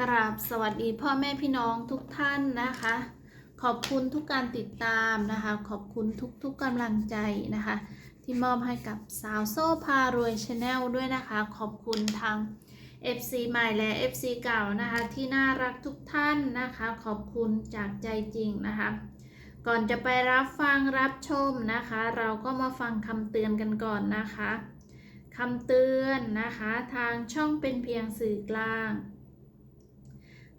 กราบสวัสดีพ่อแม่พี่น้องทุกท่านนะคะ ขอบคุณทุกการติดตามนะคะ ขอบคุณทุกๆกำลังใจนะคะ ที่มอบให้กับสาวโซ่พารวยชาแนลด้วยนะคะ ขอบคุณทาง FC ใหม่และ FC เก่านะคะ ที่น่ารักทุกท่านนะคะ ขอบคุณจากใจจริงนะคะ ก่อนจะไปรับฟังรับชมนะคะ เราก็มาฟังคำเตือนกันก่อนนะคะคำเตือนนะคะ ทางช่องเป็นเพียงสื่อกลาง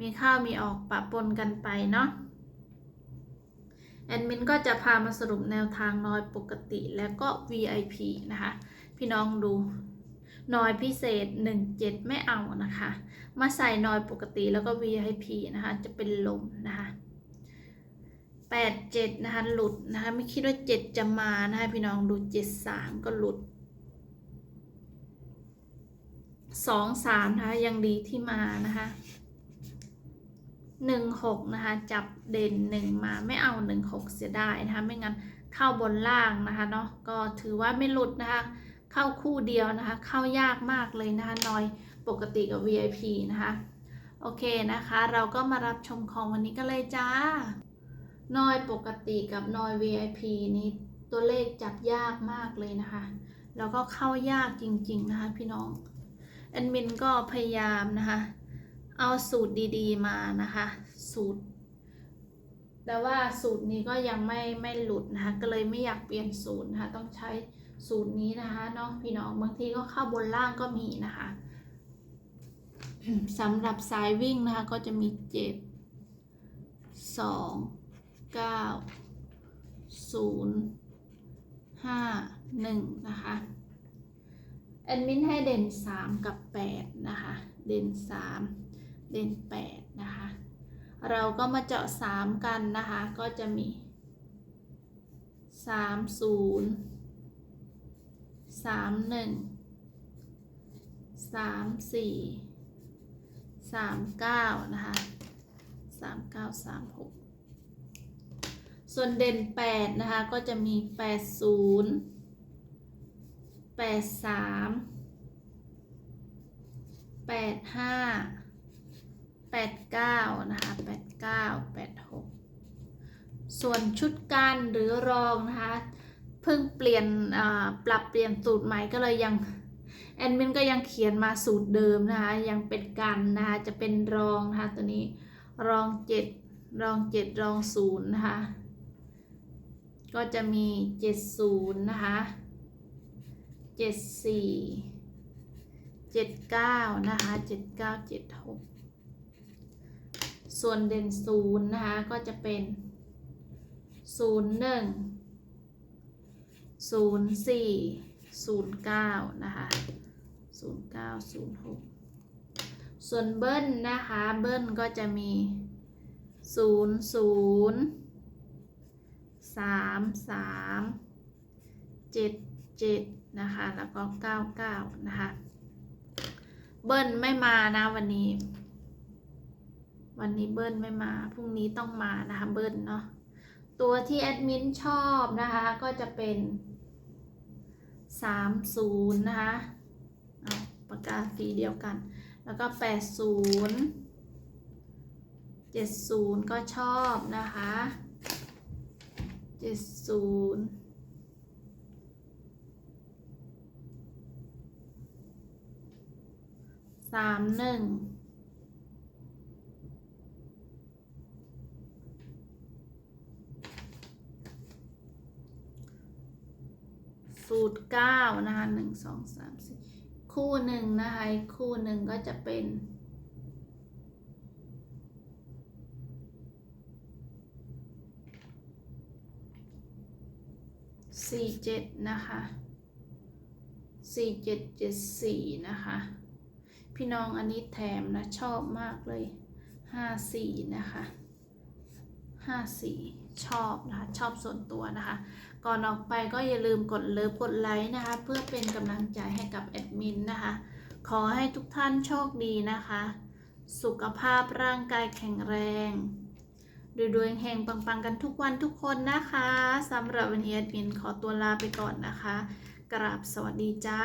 มีเข้ามีออกปะปนกันไปเนาะแอดมินก็จะพามาสรุปแนวทางน้อยปกติแล้วก็ VIP นะคะ พี่น้องดูน้อยพิเศษ 17 ไม่เอานะคะ มาใส่น้อยปกติแล้วก็ VIP นะคะ จะเป็นลมนะคะ87นะคะหลุดนะคะ ไม่คิดว่า 7 จะมานะคะพี่น้องดู 73 ก็หลุด 2 3นะคะยังดีที่มานะคะ หนึ่งหกนะคะ จับเด่นหนึ่งมาไม่เอาหนึ่งหกเสียดายนะคะ ไม่งั้นเข้าบนล่างนะคะเนาะก็ถือว่าไม่หลุดนะคะ เข้าคู่เดียวนะคะ เข้ายากมากเลยนะคะน้อยปกติกับ VIP นะคะ โอเคนะคะ เราก็มารับชมของวันนี้กันเลยจ้าน้อยปกติกับน้อย VIP นี้ตัวเลขจับยากมากเลยนะคะ แล้วก็เข้ายากจริง ๆ นะคะ พี่น้องแอดมินก็พยายามนะคะ เอาสูตรดีๆมานะคะ สูตร แต่ว่าสูตรนี้ก็ยังไม่ไม่หลุดนะคะ ก็เลยไม่อยากเปลี่ยนสูตรนะคะ ต้องใช้สูตรนี้นะคะเนาะพี่น้องบางทีก็เข้าบนล่างก็มีนะคะสำหรับสายวิ่งนะคะ ก็จะมีเจ็ดสองเก้าศูนย์ห้าหนึ่งนะคะแอดมินให้เด่นสามกับแปดนะคะ เด่นสาม เด่นแปดนะคะ เราก็มาเจาะสามกันนะคะ ก็จะมีสามศูนย์สามหนึ่งสามสี่สามเก้านะคะสามเก้าสามหกส่วนเด่นแปดนะคะ ก็จะมีแปดศูนย์ แปดเก้านะคะแปดเก้าแปดหกส่วนชุดกันหรือรองนะคะ เพิ่งเปลี่ยนปรับเปลี่ยนสูตรใหม่ก็เลยยังแอดมินก็ยังเขียนมาสูตรเดิมนะคะ ยังเป็นกันนะคะจะเป็นรองนะคะตัวนี้รองเจ็ดรองเจ็ดรองศูนย์นะคะก็จะมีเจ็ดศูนย์นะคะเจ็ดสี่เจ็ดเก้านะคะเจ็ดเก้าเจ็ดหก ส่วนเด่นศูนย์นะคะ ก็จะเป็นศูนย์หนึ่งศูนย์สี่ศูนย์เก้านะคะศูนย์เก้าศูนย์หกส่วนเบิ้ลนะคะ เบิ้ลก็จะมีศูนย์ศูนย์สามสามเจ็ดเจ็ดนะคะ แล้วก็เก้าเก้านะคะ เบิ้ลไม่มานะวันนี้ วันนี้เบิ้ลไม่มา พรุ่งนี้ต้องมานะคะเบิ้ลเนาะ ตัวที่แอดมินชอบนะคะ ก็จะเป็น 30 นะคะเอาปากกาสีเดียวกัน แล้วก็ 80 70 ก็ชอบนะคะ 70 31 สูตรเก้านะคะหนึ่งสองสามสี่คู่หนึ่งนะคะคู่หนึ่งก็จะเป็นสี่เจ็ดนะคะสี่เจ็ดเจ็ดสี่นะคะ พี่น้องอันนี้แถมนะ ชอบมากเลยห้าสี่นะคะ ห้าสี่ชอบนะคะชอบส่วนตัวนะคะ ก่อนออกไปก็อย่าลืมกดเลิฟกดไลค์นะคะ เพื่อเป็นกำลังใจให้กับแอดมินนะคะ ขอให้ทุกท่านโชคดีนะคะ สุขภาพร่างกายแข็งแรงรวยๆแห่งปังๆกันทุกวันทุกคนนะคะสำหรับวันนี้แอดมินขอตัวลาไปก่อนนะคะ กราบสวัสดีจ้า